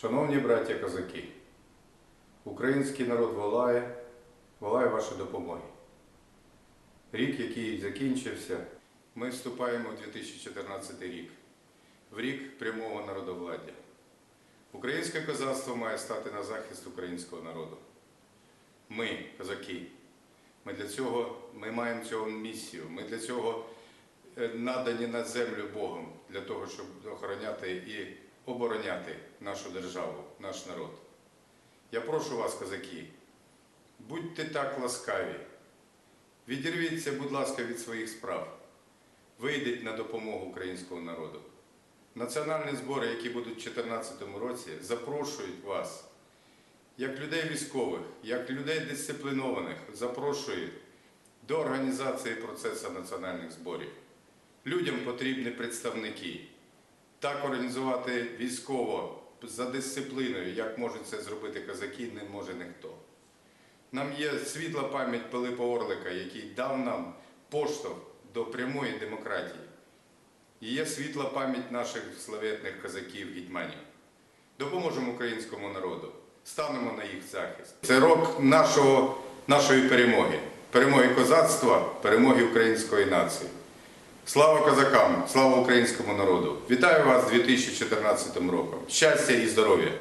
Шановні браття козаки, український народ волає, волає вашої допомоги. Рік, який закінчився, ми вступаємо в 2014 рік, в рік прямого народовладдя. Українське козацтво має стати на захист українського народу. Ми, козаки, ми для цього ми маємо цього місію. Ми для цього е, надані на землю Богом, для того, щоб охороняти і обороняти нашу державу, наш народ. Я прошу вас, козаки, будьте так ласкаві, відірвіться, будь ласка, від своїх справ, вийдіть на допомогу українського народу. Національні збори, які будуть у 2014 році, запрошують вас, як людей військових, як людей дисциплінованих, запрошують до організації процесу національних зборів. Людям потрібні представники. Так організувати військово за дисципліною, як можуть це зробити козаки, не може ніхто. Нам є світла пам'ять Пилипа Орлика, який дав нам поштовх до прямої демократії. І є світла пам'ять наших славетних козаків гетьманів. Допоможемо українському народу, станемо на їх захист. Це рок нашого, нашої перемоги, перемоги козацтва, перемоги української нації. Слава козакам, слава українському народу! Вітаю вас з 2014 роком! Щастя і здоров'я!